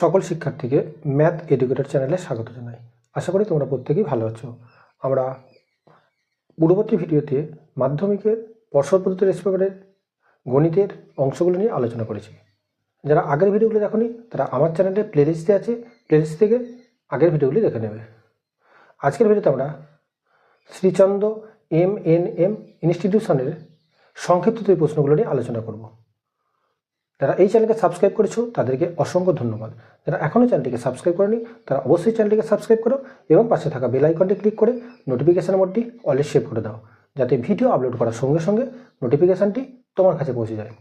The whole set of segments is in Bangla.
সকল শিক্ষার্থীকে ম্যাথ এডুকেটর চ্যানেলে স্বাগত জানাই। আশা করি তোমরা প্রত্যেকেই ভালো আছো। আমরা পূর্ববর্তী ভিডিওতে মাধ্যমিকের পর্ষদ পদ্ধতি রেস পেপারের গণিতের অংশগুলো নিয়ে আলোচনা করেছি। যারা আগের ভিডিওগুলো দেখোনি, তারা আমার চ্যানেলে প্লেলিস্টে আছে, প্লেলিস্ট থেকে আগের ভিডিওগুলি দেখে নেবে। আজকের ভিডিওতে আমরা শ্রীচন্দ্র এম এন এম ইনস্টিটিউশনের সংক্ষিপ্ত প্রশ্নগুলো নিয়ে আলোচনা করব। যারা এই চ্যানেলকে সাবস্ক্রাইব করেছ, তাদেরকে অসংখ্য ধন্যবাদ। যারা এখনও চ্যানেলটিকে সাবস্ক্রাইব করেনি, তারা অবশ্যই চ্যানেলটিকে সাবস্ক্রাইব করো এবং পাশে থাকা বেল আইকনটি ক্লিক করে নোটিফিকেশান মোডটি অলে সেভ করে দাও, যাতে ভিডিও আপলোড করার সঙ্গে সঙ্গে নোটিফিকেশানটি তোমার কাছে পৌঁছে যায়।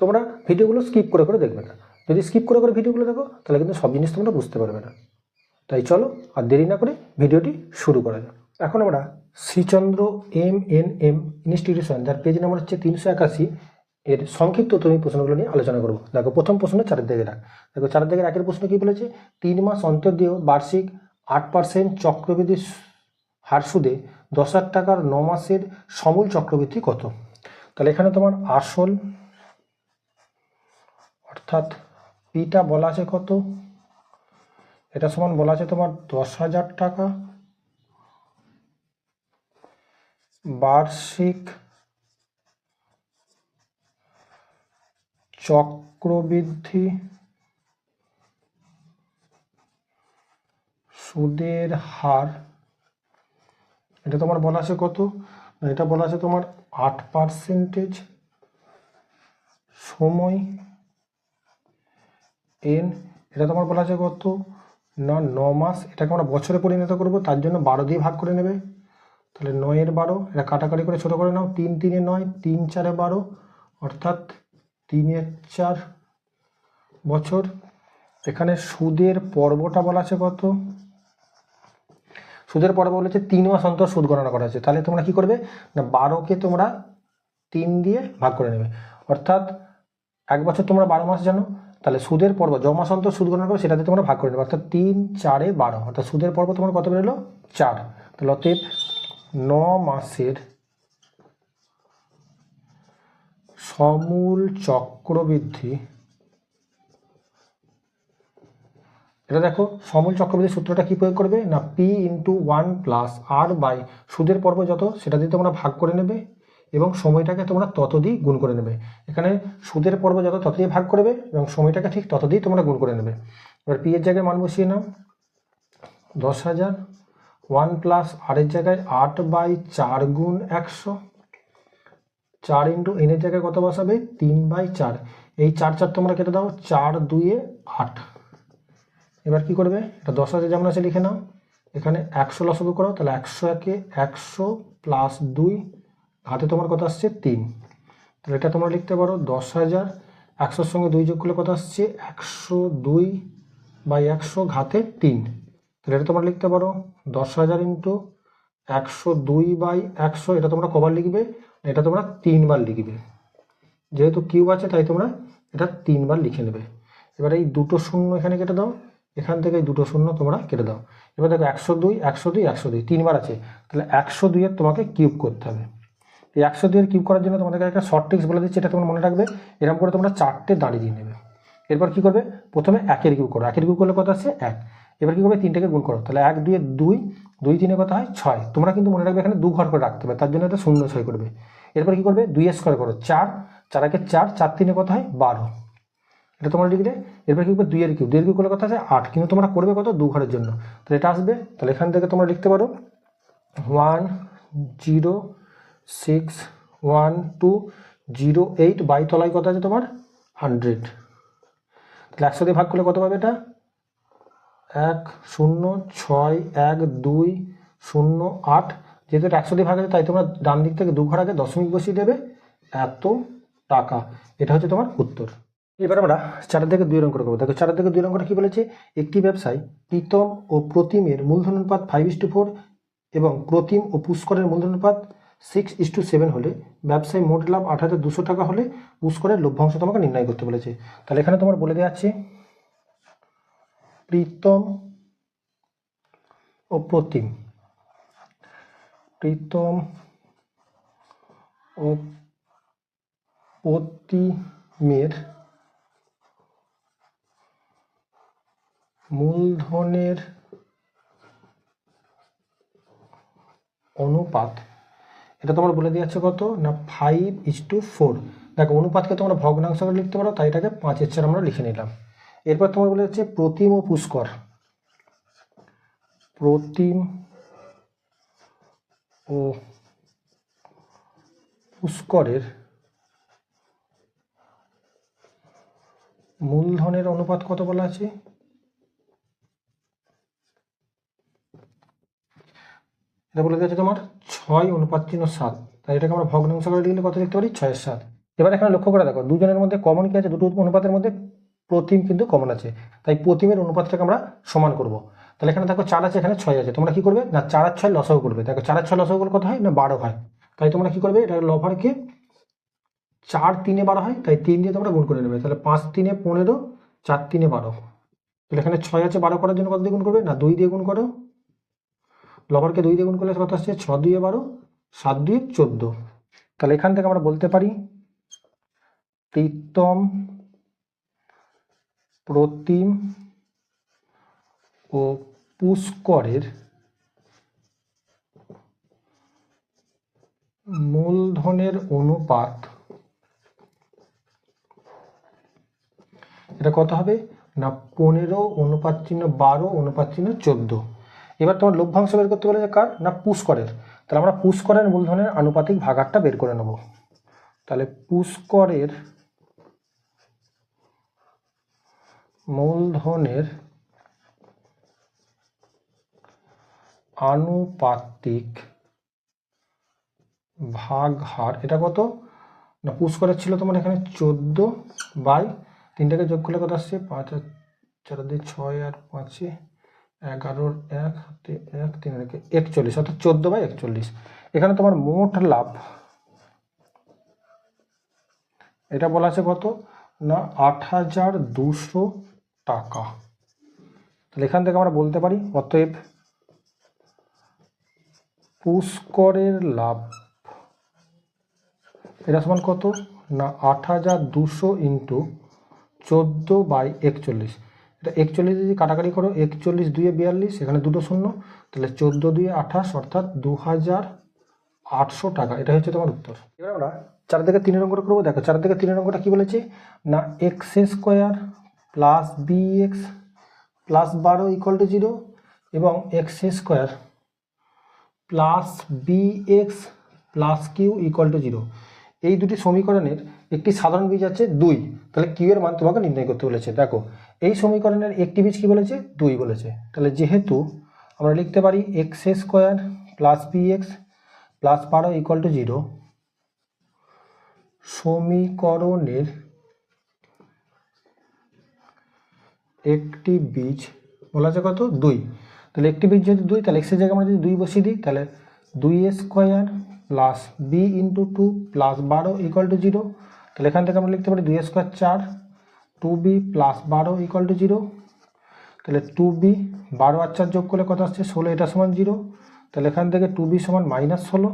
তোমরা ভিডিওগুলো স্কিপ করে করে দেখবে না। যদি স্কিপ করে করে ভিডিওগুলো দেখো, তাহলে কিন্তু সব জিনিস তোমরা বুঝতে পারবে না। তাই চলো আর দেরি না করে ভিডিওটি শুরু করা যাক। এখন আমরা Srichandra M N M institution যার পেজ নাম্বার হচ্ছে তিনশো একাশি। এর সংক্ষিপ্ত তুমি প্রশ্নগুলো নিয়ে আলোচনা করব। দেখো, প্রথম প্রশ্ন চারের দিকে রাখ। দেখো চারের দিকে একের প্রশ্ন কি বলেছে? তিন মাস অন্তর দিয়েও বার্ষিক আট পার্সেন্ট চক্রবৃদ্ধি হার সুদে দশ হাজার টাকার ন মাসের সমূল চক্রবৃদ্ধি কত? তাহলে এখানে তোমার আসল অর্থাৎ পিটা বলা আছে কত? এটা সমান বলা আছে তোমার দশ হাজার টাকা। বার্ষিক চক্রবৃদ্ধি সুদের হার। এটা তোমার বলা আছে কত? এটা বলা আছে তোমার আট পার্সেন্টেজ সময়। এন এটা তোমার বলা আছে কত? না, ন মাস। এটাকে আমরা বছরে পরিণত করব, তার জন্য বারো দিয়ে ভাগ করে নেবে। তাহলে নয়ের বারো, এটা কাটাকাটি করে ছোটো করে নাও। তিন তিনে নয়, তিন চারে বারো, অর্থাৎ তিনের চার বছর। এখানে সুদের পর্বটা বলা আছে কত? সুদের পর্ব বলেছে তিন মাস অন্তর সুদ গণনা করা আছে তাহলে তোমরা কি করবে? না বারোকে তোমরা তিন দিয়ে ভাগ করে নেবে। অর্থাৎ এক বছর তোমরা বারো মাস জানো, তাহলে সুদের পর্ব জ মাস অন্তর সুদ গণনা করবে সেটাতে তোমরা ভাগ করে নেবে। অর্থাৎ তিন, চারে বারো। অর্থাৎ সুদের পর্ব তোমার কত বেরোলো? চার। তাহলে অতএব ন মাসের সমূল চক্রবৃদ্ধি। এটা দেখো, সমূল চক্রবৃদ্ধি সূত্রটা কি প্রয়োগ করবে? না P into one plus R by সুদের পর্ব যত, সেটা দিয়ে তোমরা ভাগ করে নেবে এবং সময়টাকে তোমরা তত দিয়ে গুণ করে নেবে। এখানে সুদের পর্ব যত, তত দিয়ে ভাগ করবে এবং সময়টাকে ঠিক তত দিয়ে তোমরা গুণ করে নেবে। এবার পি এর জায়গায় মান বসিয়ে নাও। দশ হাজার ওয়ান প্লাস আর এর জায়গায় আট বাই চার গুণ একশো। চার ইন্টু এনের জায়গায় কত বসাবে? তিন বাই চার। এই চার চার তোমরা কেটে দাও, চার দুইয়ে আট। এবার কি করবে? এটা দশ হাজার যেমন আছে, লিখে নাও। এখানে একশো লসগু করো তাহলে একশো একে একশো প্লাস দুই, হাতে তোমার কত আসছে? তিন। তাহলে এটা তোমরা লিখতে পারো, দশ হাজার একশোর সঙ্গে দুই যোগ করলে কত আসছে? একশো দুই বাই একশো ঘাতে তিন। তাহলে এটা তোমরা লিখতে পারো, দশ হাজার ইন্টু একশো দুই বাই একশো, এটা তোমরা কবার লিখবে? এটা তোমরা তিনবার লিখবে। যেহেতু কিউব আছে, তাই তোমরা এটা তিনবার লিখে নেবে। এবার এই দুটো শূন্য এখানে কেটে দাও। এখান থেকে এই দুটো শূন্য তোমরা কেটে দাও। এবার দেখো একশো দুই একশো দুই একশো দুই, তিনবার আছে। তাহলে একশো দুইয়ের তোমাকে কিউব করতে হবে। এই একশো দুইয়ের কিউব করার জন্য তোমাদেরকে একটা শর্ট ট্রিক্স বলে দিচ্ছি, এটা তোমরা মনে রাখবে। এরকম করে তোমরা চারটে দাঁড়িয়ে দিয়ে নেবে। এরপর কি করবে? প্রথমে একের কিউব করো। একের কিউব করলে কত আছে এক। এবার কি করবে? তিনটাকে গুণ করো। তাহলে এক দুইয়ে দুই দুই তিনে কত হয় ছয়। তোমরা কিন্তু মনে রাখবে এখানে দু ঘর করে রাখতে হবে, তার জন্য এটা শূন্য ছয় করবে। এরপর কি করবে? দুই স্কোয়ার করো। চার চার একে চার চার তিনে কত হয় বারো। এটা তোমরা লিখলে এরপর কি করবে? দুইয়ের কিউব। দুইয়ের কিউব করলে কথা আছে আট। কিন্তু তোমরা করবে কত? দু ঘরের জন্য। তাহলে এটা আসবে। তাহলে এখান থেকে তোমরা লিখতে পারো। One, zero, six, one, two, zero, eight. By তলায় কত আছে তোমার? হান্ড্রেড। তাহলে একশো দিয়ে ভাগ করলে কত পাবে এটা? এক শূন্য ছয় এক দুই শূন্য আট। যেহেতু এটা একশো দিয়ে ভাগ আছে, তাই তোমরা ডান দিক থেকে দু ঘর আগে দশমিক বসিয়ে দেবে। এত টাকা। এটা হচ্ছে তোমার উত্তর। এবার আমরা চারের থেকে দুই অঙ্ক করব। দেখো চারের থেকে দুই অঙ্কটা কি বলেছে? একটি ব্যবসায় প্রীতম ও প্রতিমের মূলধন অনুপাত ফাইভ ইস টু ফোর এবং প্রতিম ও পুষ্করের মূলধন অনুপাত সিক্স ইস টু সেভেন হলে ব্যবসায় মোট লাভ আট হাজার দুশো টাকা হলে পুষ্করের লভ্যাংশ তোমাকে নির্ণয় করতে বলেছে। তাহলে এখানে তোমার বলে দেওয়া আছে প্রীতম ও প্রতিম। প্রীতম ও প্রতিমের মূলধনের অনুপাত, এটা তোমার বলে দিয়েছে কত? না ফাইভ ইস টু ফোর দেখো, অনুপাতকে তোমরা ভগ্নাংশ লিখতে পারো, তাই এটাকে পাঁচের চার আমরা লিখে নিলাম। এরপর তোমার বলে যাচ্ছে প্রতিম ও পুষ্কর। প্রতিম ও পুষ্করের মূলধনের অনুপাত কত বলা আছে? এটা বলে দিয়েছে তোমার ছয় অনুপাত চিহ্ন সাত। তাই এটাকে আমরা ভগ্নাংশ করে লিখলে কত লিখতে পারি? ছয়ের সাত। এবার এখানে লক্ষ্য করে দেখো, দুজনের মধ্যে কমন কি আছে? দুটো অনুপাতের মধ্যে প্রতিম কিন্তু কমন আছে। তাই প্রতিমের অনুপাতটাকে আমরা সমান করব। তাহলে এখানে দেখো চার আছে, এখানে ছয় আছে। তোমরা কি করবে? না, চার আর ছয় লসাগু করবে। দেখো চার আর ছয় লসাগু করলে কত হয়? না, বারো হয়। তাই তোমরা কি করবে? এটা লভারকে চার তিনে বারো হয়। তাই তিন দিয়ে তোমরা গুণ করে নেবে। তাহলে পাঁচ তিনে পনেরো, চার তিনে বারো। তাহলে এখানে ছয় আছে, বারো করার জন্য কত দিয়ে গুণ করবে? না, দুই দিয়ে গুণ করো। লভারকে দুই দিয়ে গুণ করলে কত আসছে? ছ দুয়ে বারো, সাত দুয়ে চোদ্দ। তাহলে এখান থেকে আমরা বলতে পারি প্রীতম প্রতিম ও পুষ্করের মূলধনের অনুপাত, এটা কত হবে? না, পনেরো, অনুপাত চিহ্ন বারো, অনুপাত চিহ্ন চোদ্দ। এবার তোমার লভ্যাংশ বের করতে বলে যে কার? না, পুষ্করের। তাহলে আমরা পুষ্করের মূলধনের আনুপাতিক ভাগারটা বের করে নেব। তাহলে পুষ্করের মূলধনের আনুপাতিক ভাগ হার এটা কত? না পুষ্করের ছিল তোমার এখানে চোদ্দ বাই তিনটাকে যোগ করলে কত আসছে? পাঁচ আর চার দিয়ে ছয় আর পাঁচে এগারোর এক, হাতে এক, তিন রেখে একচল্লিশ, অর্থাৎ চোদ্দ বাই একচল্লিশ। এখানে তোমার মোট লাভ, এটা বলা আছে কত? না, আট হাজার দুশো টাকা। তাহলে এখান থেকে আমরা বলতে পারি, অতএব পুষ্করের লাভ। এটা সমান কত? না, আট হাজার দুশো ইন্টু চোদ্দ বাই একচল্লিশ। এটা একচল্লিশ যদি কাটাকাটি করো, একচল্লিশ দুয়ে বিয়াল্লিশ, এখানে দুটো শূন্য, তাহলে চোদ্দ দুয়ে আঠাশ, অর্থাৎ দু হাজার আটশো টাকা। এটা হচ্ছে তোমার উত্তর। এবার আমরা চার থেকে তিনের অঙ্কটা করব। দেখো চার থেকে তিনের অঙ্কটা কী বলেছে? না, X square plus B X plus বারো ইকুয়াল টু জিরো এবং X square plus B X plus Q equal to zero এই দুটি সমীকরণের একটি সাধারণ বীজ আছে দুই। তাহলে কিউ এর মান তোমাকে নির্ণয় করতে বলেছে। দেখো, এই সমীকরণের একটি বীজ কি বলেছে? দুই বলেছে। তাহলে যেহেতু আমরা লিখতে পারি X square plus B X plus বারো ইকুয়াল টু জিরো সমীকরণের একটি বীজ, বলা আছে কত? দুই। তাহলে একটি বীজ যদি দুই, তাহলে এক্সের জায়গায় আমরা যদি দুই বসিয়ে দিই, তাহলে দুই square plus B into two plus বারো ইকুয়াল টু জিরো তাহলে এখান থেকে আমরা লিখতে পারি দুই স্কোয়ার চার টু বি প্লাস বারো ইকুয়াল টু জিরো তাহলে টু বি বারো আর চার যোগ করলে কত আসছে? ষোলো, এটা সমান জিরো তাহলে এখান থেকে টু বি সমান মাইনাস ষোলো।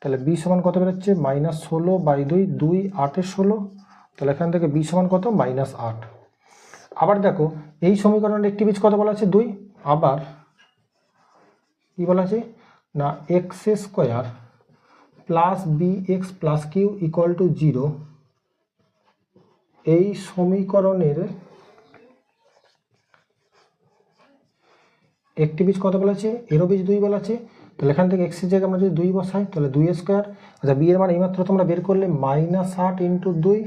তাহলে বি সমান কত বেরোচ্ছে? মাইনাস ষোলো বাই দুই দুই আটের ষোলো। তাহলে এখান থেকে বি সমান কত? মাইনাস আট। আবার দেখো, এই সমীকরণের একটি বীজ কত বলা আছে? দুই। আবার কি বলা আছে? না X square plus B X plus Q equal to zero এই সমীকরণের একটি বীজ কত বলা আছে? এরও বীজ দুই বলা আছে। তাহলে এখান থেকে এক্সের জায়গায় আমরা যদি দুই বসাই, তাহলে দুই স্কোয়ার আচ্ছা বি এর মান এইমাত্র তোমরা বের করলে মাইনাস আট ইন্টু দুই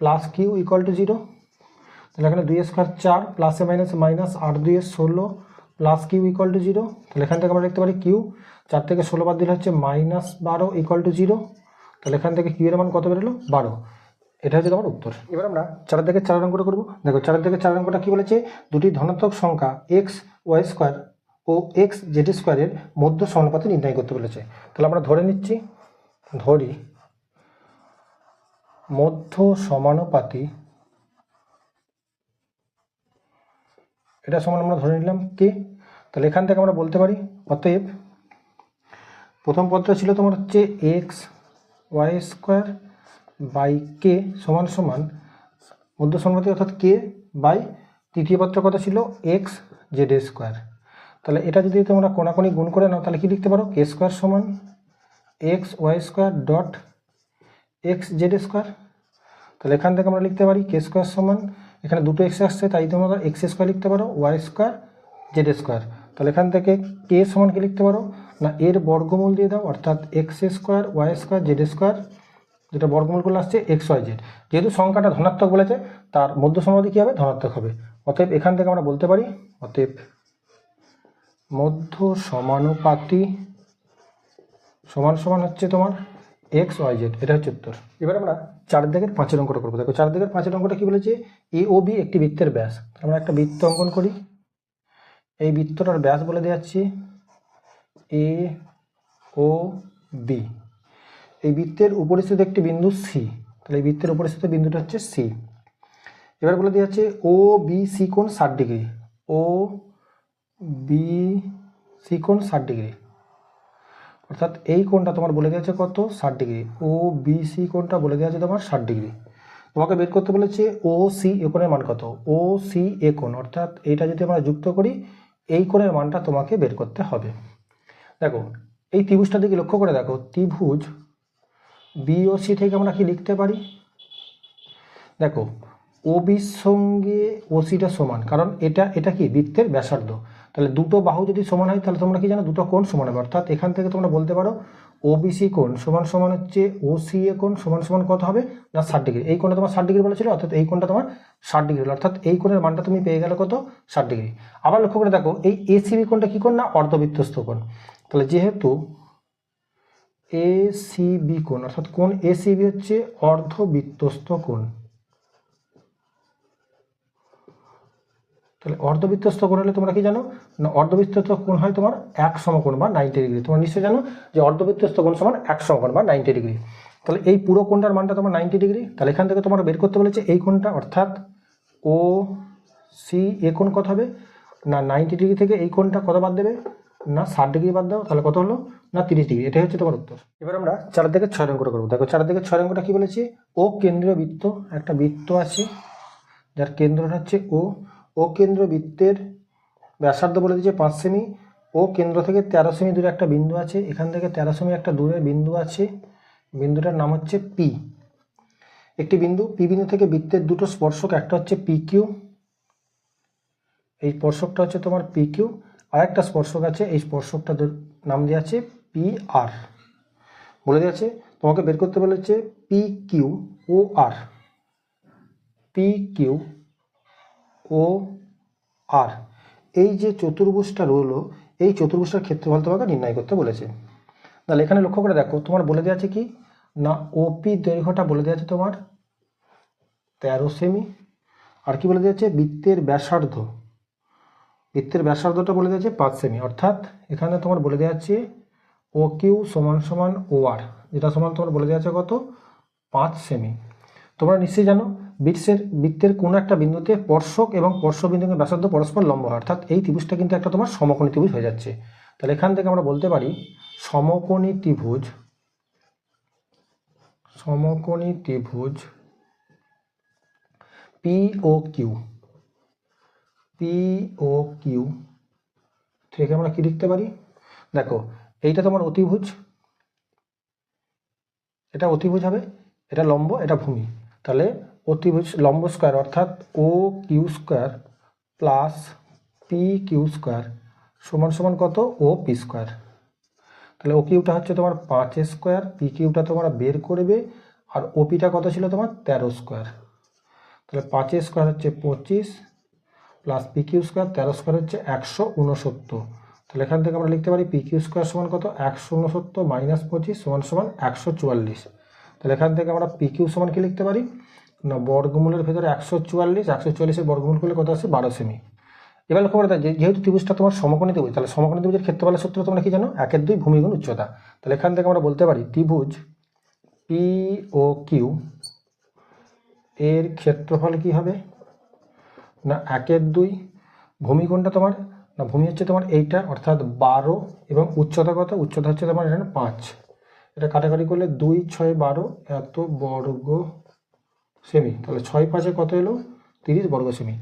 plus Q equal to zero তাহলে এখানে দুই স্কোয়ার চার প্লাসে মাইনাস মাইনাস আট দুইয়ে ষোলো plus Q equal to zero তাহলে এখান থেকে আমরা লিখতে পারি কিউ চার থেকে ষোলো বাদ দিলে হচ্ছে মাইনাস বারো ইকুয়াল টু জিরো তাহলে এখান থেকে কিউ এর মান কত বেরোলো? বারো। এটা হচ্ছে তোমার উত্তর। এবার আমরা চার থেকে চার অঙ্কটা করব। দেখো চার থেকে চার অঙ্কটা কী বলেছে? দুটি ধনাত্মক সংখ্যা এক্স ওয়াই স্কোয়ার ও এক্স জেড স্কোয়ারের মধ্য সমানুপাতে নির্ণয় করতে বলেছে। তাহলে আমরা ধরে নিচ্ছি। ধরি। মধ্য সমানুপাতি এটা সমান আমরা ধরে নিলাম কে? তাহলে এখান থেকে আমরা বলতে পারি, অতএব প্রথম পদটা ছিল তোমার হচ্ছে X Y square by K সমান সমান মধ্য সমানুপাতি অর্থাৎ কে বাই তৃতীয় পত্র কথা ছিল? এক্স জেড স্কোয়ার তাহলে এটা যদি তোমরা কোনাকুনি গুণ করে নাও, তাহলে কি লিখতে পারো? কে স্কোয়ার সমান X Y square dot X Z square তাহলে এখান থেকে আমরা লিখতে পারি কে স্কোয়ার সমান এখানে দুটো এক্স আসছে, তাই তোমরা এক্স স্কোয়ার লিখতে পারো ওয়াই স্কোয়ার জেড স্কোয়ার তাহলে এখান থেকে কে সমান কি লিখতে পারো? না, এর বর্গমূল দিয়ে দাও, অর্থাৎ X square Y square Z square যেটা বর্গমূলগুলো আসছে এক্স ওয়াই জেড যেহেতু সংখ্যাটা ধনাত্মক বলেছে, তার মধ্য সমাধি কী হবে? ধনাত্মক হবে। অতএব এখান থেকে আমরা বলতে পারি, অতএব মধ্য সমানুপাতি সমান সমান হচ্ছে তোমার এক্স ওয়াই জেড এটা হচ্ছে উত্তর। এবার আমরা চার দিকের পাঁচের অঙ্কটা করব। দেখো চার দিকের পাঁচের অঙ্কটা কি বলেছে? এ ও বি একটি বৃত্তের ব্যাস। আমরা একটা বৃত্ত অঙ্কন করি। এই বৃত্তটার ব্যাস বলে দিচ্ছি এ ও বি এই বৃত্তের উপরিস্থিত একটি বিন্দু সি তাহলে এই বৃত্তের উপরিস্থিত বিন্দুটা হচ্ছে সি এবার বলে দেওয়া হচ্ছে ও বি সি কোণ ষাট ডিগ্রি। ও বি সি কোণ ষাট ডিগ্রি। অর্থাৎ এই কোণটা তোমার বলে দেওয়া কত? ষাট ডিগ্রি। ও বি সি কোণটা বলে দেওয়া তোমার ষাট ডিগ্রি। তোমাকে বের করতে বলেছে ও সি এ মান কত? ও সি এ কোণ। অর্থাৎ এইটা যদি আমরা যুক্ত করি, এই কোণের মানটা তোমাকে বের করতে হবে। দেখো, এই ত্রিভুজটা দিকে লক্ষ্য করে দেখো, ত্রিভুজ বি ও সি থেকে আমরা কি লিখতে পারি? দেখো ও বির সঙ্গে ও সিটা সমান। কারণ এটা এটা কি? বৃত্তের ব্যাসার্ধ। তাহলে দুটো বাহু যদি সমান হয়, তাহলে তোমরা কি জানো, দুটো কোণ সমান হবে। অর্থাৎ এখান থেকে তোমরা বলতে পারো ও বিসি কোণ সমান সমান হচ্ছে ও সি এ কোণ সমান সমান কত হবে? না, ষাট ডিগ্রি। এই কোণটা তোমার ষাট ডিগ্রি বলেছিল, অর্থাৎ এই কোণটা তোমার ষাট ডিগ্রি অর্থাৎ এই কোণের মানটা তুমি পেয়ে গেলে কত? ষাট ডিগ্রি। আবার লক্ষ্য করে দেখো, এই এসিবি কোণটা কী কোণ না? অর্ধবৃত্তস্থ কোণ। তাহলে যেহেতু এ সি বি কোণ, অর্থাৎ কোণ এ সি বি হচ্ছে অর্ধবৃত্তস্থ কোণ তাহলে অর্ধবৃত্তস্থ কোণ হলে তোমরা কি জানো? না, অর্ধবৃত্তস্থ কোণ হয় তোমার এক সমকোণ বা নাইনটি ডিগ্রি তোমরা নিশ্চয়ই জানো যে অর্ধবৃত্তস্থ কোণ সমান এক সমকোণ বা নাইনটি ডিগ্রি তাহলে এই পুরো কোণটার মানটা তোমার নাইনটি ডিগ্রি তাহলে এখান থেকে তোমার বের করতে বলেছে এই কোণটা, অর্থাৎ ও সি এ কোণ কত হবে? না নাইনটি ডিগ্রি থেকে এই কোণটা কত বাদ দেবে? না, ষাট ডিগ্রি বাদ দাও, তাহলে কত হলো? না, তিরিশ ডিগ্রি এটাই হচ্ছে তোমার উত্তর। এবার আমরা চার দিকে ছয় অঙ্কটা করব। দেখো চার দিকে ছয় অঙ্কটা কি বলেছি? ও কেন্দ্রীয় বৃত্ত, একটা বৃত্ত আছে, যার কেন্দ্রটা হচ্ছে ও ও কেন্দ্র বৃত্তের ব্যাসার্ধ বলে দিয়েছে পাঁচ সেমি। ও কেন্দ্র থেকে তেরো সেমি দূরে একটা বিন্দু আছে, এখান থেকে তেরো সেমি একটা দূরের বিন্দু আছে। বিন্দুটার নাম হচ্ছে পি একটি বিন্দু পি বিন্দু থেকে বৃত্তের দুটো স্পর্শক, একটা হচ্ছে পি কিউ এই স্পর্শকটা হচ্ছে তোমার পি কিউ আর একটা স্পর্শক আছে, এই স্পর্শকটা নাম দেওয়া আছে পি আর বলে দেওয়া আছে, তোমাকে বের করতে বলেছে P Q O R P Q O R. এই যে চতুর্ভুজটা রইল, এই চতুর্ভুজটার ক্ষেত্রফল তোমাকে নির্ণয় করতে বলেছে। তাহলে এখানে লক্ষ্য করে দেখো, তোমার বলে দেওয়া আছে কি? না ওপি দৈর্ঘ্যটা বলে দেওয়া আছে তোমার তেরো সেমি। আর কি বলে দেওয়া আছে? বৃত্তের ব্যাসার্ধ। বৃত্তের ব্যাসার্ধটা বলে দেওয়া আছে পাঁচ সেমি। অর্থাৎ এখানে তোমার বলে দেওয়া আছে ও কিউ সমান সমান ও আর যেটা সমান তোমার বলে দেওয়া আছে কত? পাঁচ সেমি। তোমরা নিশ্চয়ই জানো বৃত্তের বৃত্তের কোনো একটা বিন্দুতে স্পর্শক এবং স্পর্শবিন্দুকে ব্যাসার্ধ পরস্পর লম্ব হয়। অর্থাৎ এই ত্রিভুজটা কিন্তু একটা তোমার সমকোণী ত্রিভুজ হয়ে যাচ্ছে। তাহলে এখান থেকে আমরা বলতে পারি সমকোণী ত্রিভুজ সমকোণী ত্রিভুজ P O Q P O Q থেকে আমরা কি লিখতে পারি? দেখো, এইটা তোমার অতিভুজ। এটা অতিভুজ হবে, এটা লম্ব, এটা ভূমি। তাহলে অতিভুজ লম্ব স্কোয়ার অর্থাৎ O Q square plus P Q square সমান সমান কত? ও পি স্কোয়ার তাহলে ও কিউটা হচ্ছে তোমার পাঁচ স্কোয়ার পি কিউটা তোমরা বের করবে আর ওপিটা কত ছিল তোমার? তেরো স্কোয়ার তাহলে পাঁচ স্কোয়ার হচ্ছে পঁচিশ প্লাস পি কিউ স্কোয়ার তেরো স্কোয়ার হচ্ছে একশো উনসত্তর। তাহলে এখান থেকে আমরা লিখতে পারি পি কিউ স্কোয়ার সমান কত? একশো উনসত্তর মাইনাস পঁচিশ সমান সমান একশো চুয়াল্লিশ। তাহলে এখান থেকে আমরা পি কিউ সমান কি লিখতে পারি? না, বর্গমূলের ভেতরে একশো চুয়াল্লিশ, একশো চুয়াল্লিশের বর্গমূল করলে কত আসছে বারো সেমি। এবার লক্ষ্য করে যে যেহেতু ত্রিভুজটা তোমার সমকোণী ত্রিভুজ, তাহলে সমকোণী ত্রিভুজের ক্ষেত্রফলের সূত্র তোমরা কি জানো? একের দুই ভূমিগুণ উচ্চতা। তাহলে এখান থেকে আমরা বলতে পারি ত্রিভুজ পি ও কিউ এর ক্ষেত্রফল কি হবে? না, একের দুই ভূমিগুণটা তোমার, না, ভূমি হচ্ছে তোমার এইটা, অর্থাৎ বারো এবং উচ্চতা কত? উচ্চতা হচ্ছে তোমার এখানে পাঁচ। এটা কাটাকাটি করলে দুই ছয় বারো এত বর্গ সেমি তাহলে ছয় পাঁচে কত এলো? তিরিশ বর্গ সেমি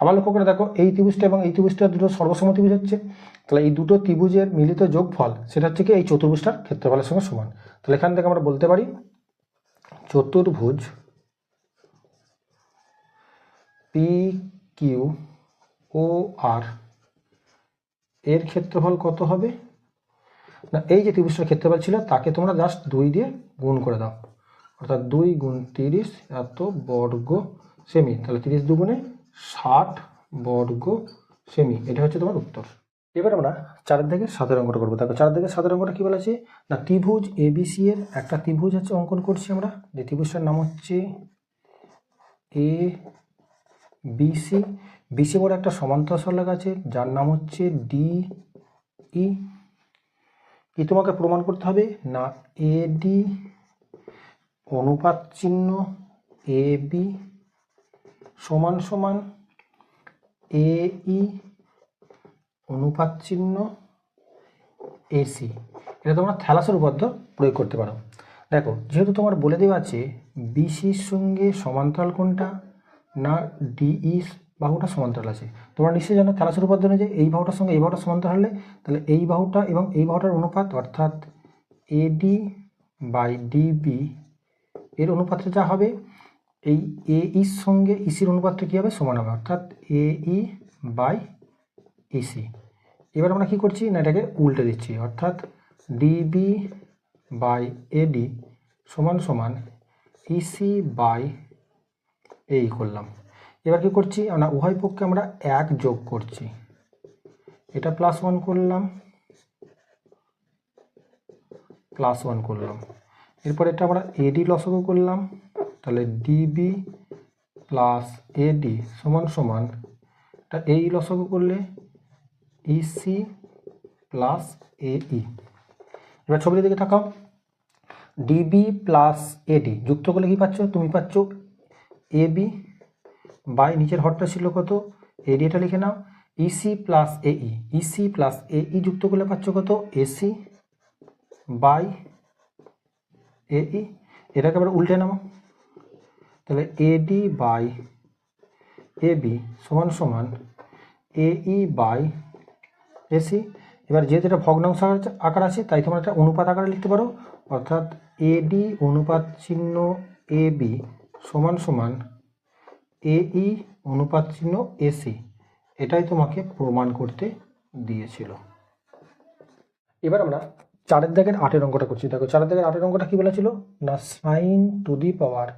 আবার লক্ষ্য করে দেখো, এই ত্রিভুজটা এবং এই ত্রিভুজটা দুটো সর্বসম ত্রিভুজ হচ্ছে। তাহলে এই দুটো ত্রিভুজের মিলিত যোগফল সেটা হচ্ছে কি, এই চতুর্ভুজটার ক্ষেত্রফলের সঙ্গে সমান। তাহলে এখান থেকে আমরা বলতে পারি, চতুর্ভুজ পি কিউ ও আর এর ক্ষেত্রফল কত হবে? না, এই যে ত্রিভুজটার ক্ষেত্রফল ছিল, তাকে তোমরা জাস্ট দুই দিয়ে গুণ করে দাও। অর্থাৎ দুই গুণ তিরিশ এত বর্গ সেমি, তাহলে তিরিশ দুগুণে ষাট বর্গ সেমি, এটা হচ্ছে তোমার উত্তর। এবার আমরা চারের দিকে সাতের অঙ্কটা করব। দেখো, চারের দিকে সাতের অঙ্কটা কী বলেছে? না, ত্রিভুজ এবিসি এর একটা ত্রিভুজ হচ্ছে অঙ্কন করছি আমরা। যে ত্রিভুজটার নাম হচ্ছে এ বিসি বিসি বড় একটা সমান্তর সরলেখ আছে, যার নাম হচ্ছে ডি ই কি তোমাকে প্রমাণ করতে হবে? না এডি অনুপাত চিহ্ন এ বি সমান সমান এ ই অনুপাত চিহ্ন এসি এটা তোমরা থ্যালাসের উপপাদ্য প্রয়োগ করতে পারো। দেখো, যেহেতু তোমার বলে দেওয়া আছে বিসির সঙ্গে সমান্তরাল কোনটা না ডিই বাহুটা সমান্তরাল আছে, তোমরা নিশ্চয়ই জানো থ্যালাসের উপপাদ্য অনুযায়ী এই বাহুটার সঙ্গে এই বাহুটা সমান্তরাল হলে তাহলে এই বাহুটা এবং এই বাহুটার অনুপাত অর্থাৎ এডি বাই ডিবি এর অনুপাতটা যা হবে, এই এ ইর সঙ্গে ইসির অনুপাতটা কী হবে? সমান হবে। অর্থাৎ এ ই বাই ইসি এবার আমরা কি করছি? না, এটাকে উল্টে দিচ্ছি। অর্থাৎ ডিবি বাই এডি সমান সমান ইসি বাই এই করলাম। এবার কি করছি? আমরা উভয় পক্ষে আমরা এক যোগ করছি। এটা প্লাস ওয়ান করলাম প্লাস ওয়ান করলাম। এরপর এটা আমরা এডি লসগু করলাম। তাহলে ডিবি প্লাস এডি সমান সমান এটা এই লসগু করলে ইসি প্লাস এই এবার ছবির দিকে থাকাও ডিবি প্লাস এডি যুক্ত করলে কি পাচ্ছ? তুমি পাচ্ছ এবি বাই নিচের হরটা ছিল কত? এডি এটা লিখে নাও। ইসি প্লাস এই ইসি প্লাস এই যুক্ত করলে পাচ্ছ কত? এসি বাই এই এটাকে আবার উল্টে নাও তাহলে এডি বাই এবি সমান সমান এই বাই এসি এবার যেহেতু এটা ভগ্নাংশ আকার- আছে, তাই তোমরা এটা অনুপাত আকারে লিখতে পারো। অর্থাৎ এডি অনুপাত চিহ্ন এ বি সমান সমান এই অনুপাত চিহ্ন এসি এটাই তোমাকে প্রমাণ করতে দিয়েছিল। এবার আমরা চারের দাগের আটের অঙ্কটা করছি। দেখো, চারের দাগের আটের অঙ্কটা কি বলেছিল না sine to the power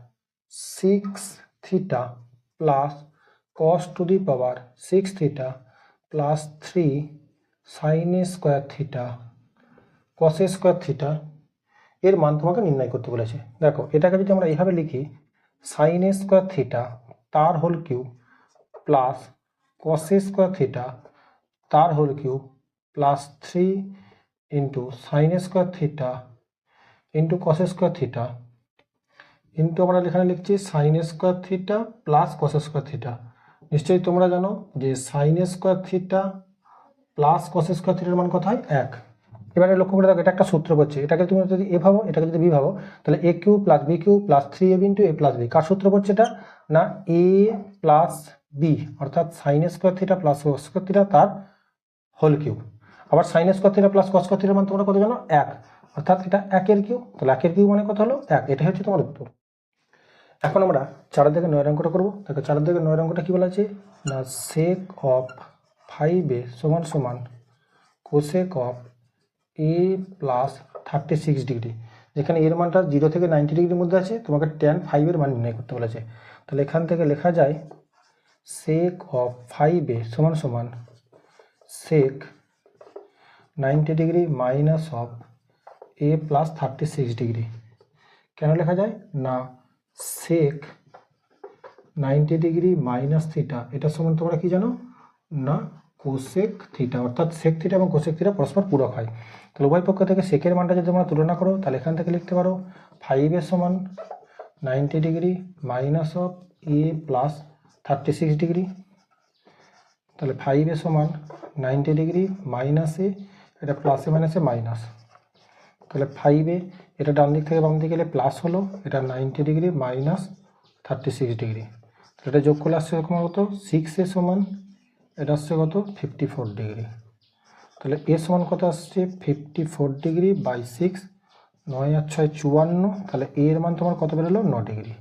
six theta plus cos to the power six theta plus three sine A square theta cos square theta এর মান তোমাকে নির্ণয় করতে বলেছে। দেখো, এটাকে যদি আমরা এইভাবে লিখি সাইন এ স্কোয়ার থিটা তার whole cube plus cos square theta তার whole cube plus three into sine square theta into cos square theta into আমরা এখানে লিখছি sine square theta plus cos square theta নিশ্চয়ই তোমরা জানো যে sine square theta plus cos square থিটার মান কত হয় এক। এবারে লক্ষ্য করে দেখো, এটা একটা সূত্র করছে এটাকে তুমি যদি এ ভাবো, এটাকে যদি বি ভাবো, তাহলে A cube plus B cube plus three A into A plus B কার সূত্র করছে এটা? না এ প্লাস বি অর্থাৎ sine square theta plus square theta তার হোল কিউব। আবার sine square theta plus cos থিটার মান তোমরা কত জানো? এক। অর্থাৎ এটা একের কিউ। তাহলে একের কিউ মানে কত হলো? এক। এটাই হচ্ছে তোমার উত্তর। এখন আমরা চারের দিকে নয় অঙ্কটা করব। দেখো চারের দিকে নয় অঙ্কটা কী বলা আছে? না সেক অফ ফাইভ এ সমান সমান cosec of A plus thirty six degree যেখানে এর মানটা জিরো থেকে নাইনটি ডিগ্রির মধ্যে আছে, তোমাকে টেন ফাইভের মান নির্ণয় করতে বলেছে। তাহলে এখান থেকে লেখা যায় সেক অফ ফাইভ এ সমান সমান sec ninety degree minus of A plus thirty six degree. কেন লেখা যায়? না sec ninety degree minus theta এটা সমান তোমরা কি জানো? না কোসেক থিটা, অর্থাৎ সেক থিটা এবং কোসেক থিটা পরস্পর পূরক হয়। তাহলে উভয় পক্ষ থেকে সেকের মানটা যদি তোমরা তুলনা করো, তাহলে এখান থেকে লিখতে পারো ফাইভের সমান ninety degree minus of A plus thirty six degree. তাহলে ফাইভের সমান নাইনটি ডিগ্রি মাইনাস এ এটা প্লাসে মাইনাসে মাইনাস তাহলে ফাইভে এটা ডান দিক থেকে বাম দিকে গেলে প্লাস হলো, এটা ninety degree minus thirty six degree এটা যোগ করলে আসছে তোমার কত সিক্স সমান, এটা আসছে কত? ফিফটি ফোর ডিগ্রি তাহলে এ সমান কত আসছে? Fifty four degree by six নয় আর ছয় চুয়ান্ন। তাহলে এর মান তোমার কত বেরোলো ন ডিগ্রি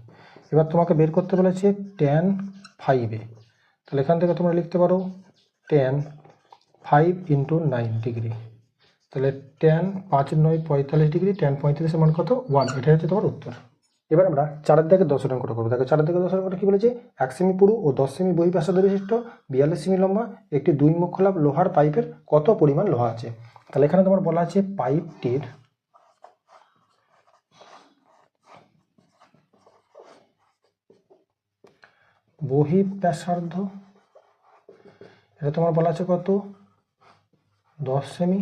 এবার তোমাকে বের করতে বলেছে টেন ফাইভে তাহলে এখান থেকে তোমরা লিখতে পারো ten five into nine degree তাহলে টেন পাঁচ নয় পঁয়তাল্লিশ ডিগ্রি টেন পঁয়তাল্লিশের মান কত? ওয়ান এটা হচ্ছে তোমার উত্তর। এবার আমরা চারের দিকে দশ অঙ্কটা করব। দেখো, চারের দিকে দশ অঙ্কটা কি বলেছে? এক সেমি পুরু ও দশ সেমি বই ব্যাসার্ধ বিশিষ্ট, বিয়াল্লিশ সেমি লম্বা, একটি দুই মুখ খোলা লোহার পাইপের কত পরিমাণ লোহা আছে? তাহলে এখানে তোমার বলা আছে পাইপটির বহি ব্যাসার্ধ, এটা তোমার বলা আছে কত? দশ সেমি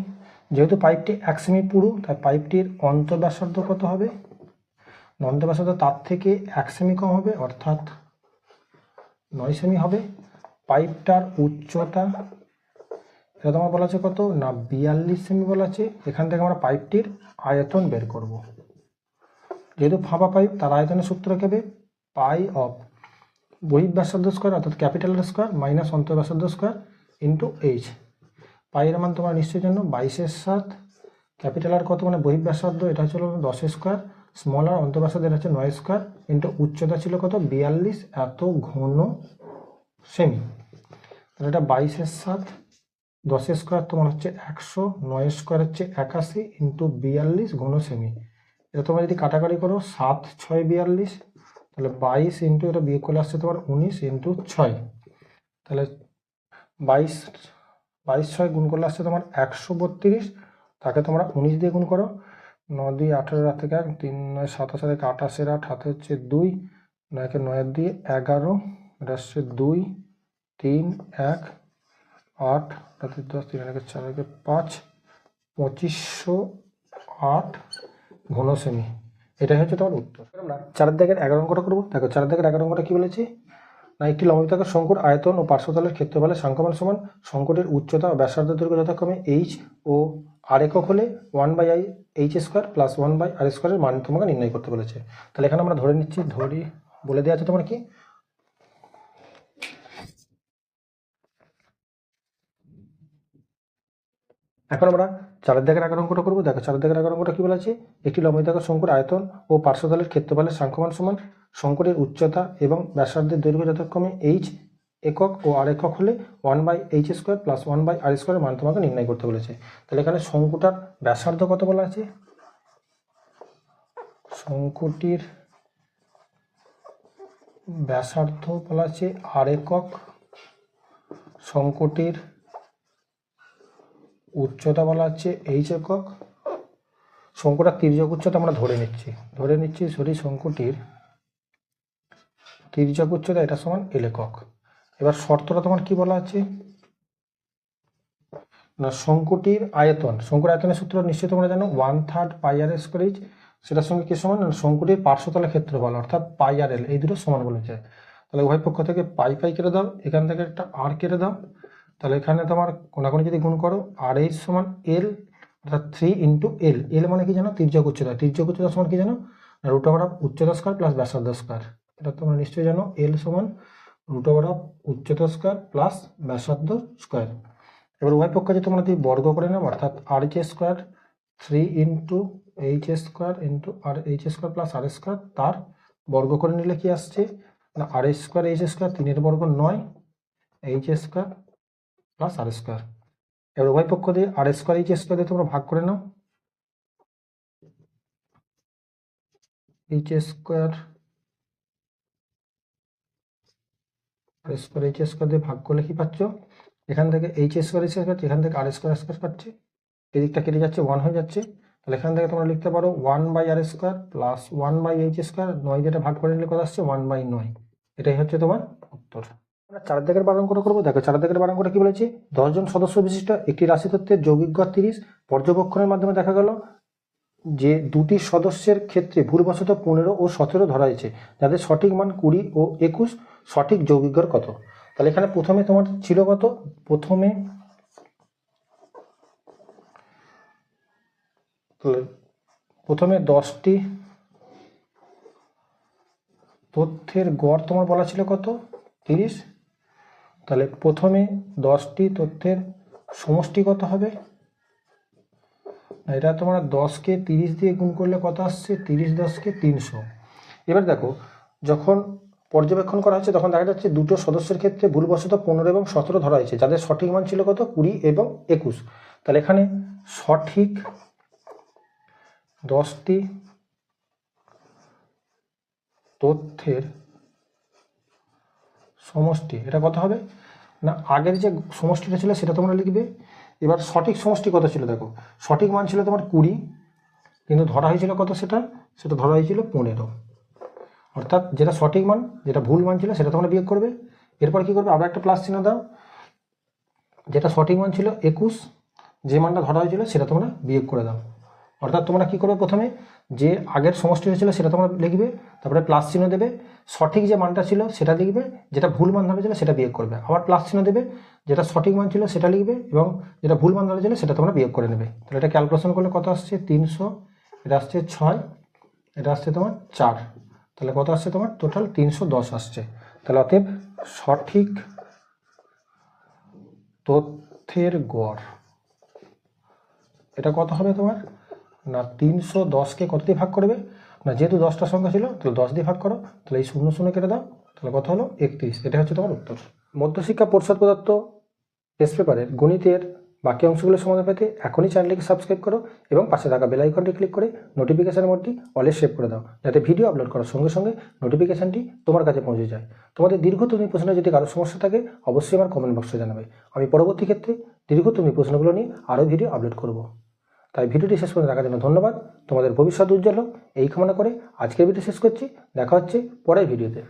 যেহেতু পাইপটি এক সেমি পুরু, তাই পাইপটির অন্তর ব্যাসার্ধ কত হবে? অন্তর্ব্যাসার্ধ তার থেকে এক সেমি কম হবে, অর্থাৎ নয় সেমি হবে। পাইপটার উচ্চতা, এটা তোমার বলা আছে কত? না, বিয়াল্লিশ সেমি বলা আছে। এখান থেকে আমরা পাইপটির আয়তন বের করব। যেহেতু ফাঁপা পাইপ, তার আয়তনের সূত্র কি হবে? পাই অফ বহিব্যাসার্ধ স্কোয়ার, অর্থাৎ ক্যাপিটাল স্কোয়ার মাইনাস অন্তর ব্যাসার্ধ স্কোয়ার ইন্টু এইচ। পাইয়ের মান তোমার নিশ্চয়ই জন্য বাইশের সাত, ক্যাপিটাল আর কত? মানে বহিঃ ব্যাসার্ধ এটা হচ্ছে দশ স্কোয়ার স্মল আর অন্তর্ব্যাসার্ধ এটা হচ্ছে নয় স্কোয়ার ইন্টু উচ্চতা ছিল কত? বিয়াল্লিশ, এত ঘন সেমি তাহলে এটা বাইশের সাত, দশের স্কোয়ার তোমার হচ্ছে একশো নয় স্কোয়ার হচ্ছে একাশি ইন্টু বিয়াল্লিশ, ঘন সেমি এটা তোমরা যদি কাটাকাটি করো, সাত, ছয়, বিয়াল্লিশ, তাহলে বাইশ ইন্টু এটা বিয়ে করলে আসছে তোমার উনিশ ইন্টু ছয়। তাহলে বাইশ বাইশ ছয় গুণ করলে আসছে তোমার একশো বত্রিশ। তাকে তোমরা উনিশ দিয়ে গুণ করো। ন দুই আঠেরো রাত থেকে এক, তিন নয় সাতাশ থেকে আঠাশের আট হাতে হচ্ছে দুই নয়কে নয়ের দিয়ে এগারো। এটা আসছে দুই, তিন, এক, আট রাতে দশ, তিন একে চার একে পাঁচ, পঁচিশশো আট ঘন সেমি এটাই হচ্ছে তোমার উত্তর। আমরা চারের দাগের এগারো অঙ্কটা করব। দেখো চারের দাগের এগারো অঙ্কটা কি বলেছি? একটি লম্বিতাকার শঙ্কুর আয়তন ও পার্শ্বতলের ক্ষেত্রফলের সাংখ্যমান সমান শঙ্কুটির উচ্চতা ও ব্যাসার্ধ দৈর্ঘ্য যথাক্রমে এইচ ও আর একক হলে one by I H square plus one by R স্কোয়ারের মান তোমাকে নির্ণয় করতে বলেছে। তাহলে এখানে আমরা ধরে নিচ্ছি, ধরি বলে দেওয়া আছে তোমার কি? এখন আমরা চারের দাগের এগারো অঙ্কটা করব। দেখো চারের দাগের এগারো অঙ্কটা কি বলেছে? একটি লম্বিতাকার শঙ্কুর আয়তন ও পার্শ্বতলের ক্ষেত্রফলের সাংখ্যমান সমান শঙ্কুরের উচ্চতা এবং ব্যাসার্ধের দৈর্ঘ্য যথাক্রমে এইচ একক ও আর একক হলে one by H square plus one by R স্কোয়ারের মান তোমাকে নির্ণয় করতে বলেছে। তাহলে এখানে শঙ্কুটার ব্যাসার্ধ কত বলা আছে? শঙ্কুটির ব্যাসার্ধ বলা আছে আর একক। শঙ্কুটির উচ্চতা বলা হচ্ছে এইচ একক। শঙ্কুটার তির্যক উচ্চতা আমরা ধরে নিচ্ছি। ধরে নিচ্ছি সরি, শঙ্কুটির তির্যক উচ্চতা এটা সমান এল একক এবার শর্তটা তোমার কি বলা আছে? না, শঙ্কুটির আয়তন, শঙ্কুর আয়তনের সূত্র নিশ্চয়ই তোমরা জানো one third pi R square H সেটার সঙ্গে কি সমান? শঙ্কুটির পার্শ্বতলের ক্ষেত্রফল, অর্থাৎ পাই আর এল এই দুটো সমান বলেছে। তাহলে উভয় পক্ষ থেকে পাই পাই কেটে দাও, এখান থেকে একটা আর কেটে দাও। তাহলে এখানে তোমার কোনাকুনি যদি গুণ করো আর এইচ সমান এল অর্থাৎ থ্রি ইন্টু এল এল মানে কি জানো? তির্যক উচ্চতা তির্যক উচ্চতা সমান কি জানো? রুট অফ উচ্চতা স্কোয়ার প্লাস ব্যাসার্ধ স্কোয়ার এটা তোমরা নিশ্চয়ই জানো এল সমান রুট ওভার অফ উচ্চতা স্কোয়ার প্লাস ব্যাসার্ধ স্কোয়ার এবার উভয় পক্ষে যদি তোমরা যদি বর্গ করে নাও, অর্থাৎ R H square three into H square into R H square plus R square তার বর্গ করে নিলে কি আসছে? না আর স্কোয়ার এইচ স্কোয়ার তিনের বর্গ নয় H square plus R square এবার উভয় পক্ষ দিয়ে আর স্কোয়ার এইচ স্কোয়ার দিয়ে তোমরা ভাগ করে নাও। H square R square H square দিয়ে ভাগ করলে কি পাচ্ছ? এখান থেকে এইচ স্কোয়ার এইচ স্কোয়ার এখান থেকে আর স্কোয়ার স্কোয়ার পাচ্ছে। এদিকটা কেটে যাচ্ছে ওয়ান হয়ে যাচ্ছে। তাহলে এখান থেকে তোমরা লিখতে পারো one by R square plus one by H square নয় যেটা ভাগ করে নিলে কথা আসছে? ওয়ান বাই নয়। এটাই হচ্ছে তোমার উত্তর। আমরা চার দাগের বার অঙ্কটা করব। দেখো চার দাগের বার অঙ্কটা কি বলেছি? দশজন সদস্য বিশিষ্ট একটি রাশি তত্ত্বের যৌগিক গড় তিরিশ, পর্যবেক্ষণের মাধ্যমে দেখা গেল যে দুটি সদস্যের ক্ষেত্রে ভুলবশত পনেরো ও সতেরো ধরা হয়েছে, যাদের সঠিক মান কুড়ি ও একুশ, সঠিক যৌগিক গড় কত? তাহলে এখানে প্রথমে তোমার ছিল কত? প্রথমে প্রথমে দশটি তথ্যের গড় তোমার বলা ছিল কত? তিরিশ। তাহলে প্রথমে দশটি তথ্যের সমষ্টি কত হবে। এটা তোমরা দশকে তিরিশ দিয়ে গুণ করলে কত আসছে? তিরিশ দশকে তিনশো। এবার দেখো, যখন পর্যবেক্ষণ করা হচ্ছে, তখন দেখা যাচ্ছে দুটো সদস্যের ক্ষেত্রে ভুলবশত পনেরো এবং সতেরো ধরা হয়েছে। যাদের সঠিক মান ছিল কত? কুড়ি এবং একুশ। তাহলে এখানে সঠিক দশটি তথ্যের সমষ্টি, এটা কত হবে? না, আগের যে সমষ্টিটা ছিল, সেটা তোমরা লিখবে। এবার সঠিক সমষ্টি কত ছিল দেখো? সঠিক মান ছিল তোমার কুড়ি, কিন্তু ধরা হয়েছিল কত সেটা? সেটা ধরা হয়েছিল পনেরো। অর্থাৎ যেটা সঠিক মান, যেটা ভুল মান ছিল, সেটা তোমরা বিয়োগ করবে। এরপর কি করবে? আবার একটা প্লাস চিহ্ন দাও। যেটা সঠিক মান ছিল একুশ, যে মানটা ধরা হয়েছিল, সেটা তোমরা বিয়োগ করে দাও। অর্থাৎ তোমরা কি করবে প্রথমে? যে আগের সমষ্টি ছিল সেটা তোমরা লিখবে, তারপরে প্লাস চিহ্ন দেবে, সঠিক যে মানটা ছিল সেটা লিখবে, যেটা ভুল মান ধরা ছিল সেটা বিয়োগ করবে। আবার প্লাস চিহ্ন দেবে, যেটা সঠিক মান ছিল সেটা লিখবে এবং যেটা ভুল মান ধরা ছিল সেটা তোমরা বিয়োগ করে নেবে। তাহলে এটা ক্যালকুলেশন করলে কত আসছে? তিনশো, এটা আসছে ছয়, এটা আসছে তোমার চার। তাহলে কত আসছে তোমার? টোটাল তিনশো দশ আসছে। তাহলে অতএব সঠিক তথ্যের গড়, এটা কত হবে তোমার? না তিনশো দশকে কত দিয়ে ভাগ করবে? না যেহেতু দশটা সংখ্যা ছিল, তাহলে দশ দিয়ে ভাগ করো, তাহলে এই শূন্য শূন্য কেটে দাও, তাহলে কত হলো? একত্রিশ। এটা হচ্ছে তোমার উত্তর। মধ্যশিক্ষা পরিষদ প্রদত্ত টেস্ট পেপারের গণিতের বাকি অংশগুলো সমাধান পেতে এখনই চ্যানেলটিকে সাবস্ক্রাইব করো এবং পাশে থাকা বেল আইকনটি ক্লিক করে নোটিফিকেশান মোডটি অলে সেভ করে দাও, যাতে ভিডিও আপলোড করার সঙ্গে সঙ্গে নোটিফিকেশানটি তোমার কাছে পৌঁছে যায়। তোমাদের দীর্ঘতমী প্রশ্নে যদি কারও সমস্যা থাকে, অবশ্যই আমার কমেন্ট বক্সে জানাবে। আমি পরবর্তী ক্ষেত্রে দীর্ঘতমী প্রশ্নগুলো নিয়ে আরও ভিডিও আপলোড করব। তাই ভিডিওটি শেষ করে দেখার জন্য ধন্যবাদ। তোমাদের ভবিষ্যৎ উজ্জ্বল এই কামনা করে আজকের ভিডিও শেষ করছি। দেখা হচ্ছে পরের ভিডিওতে।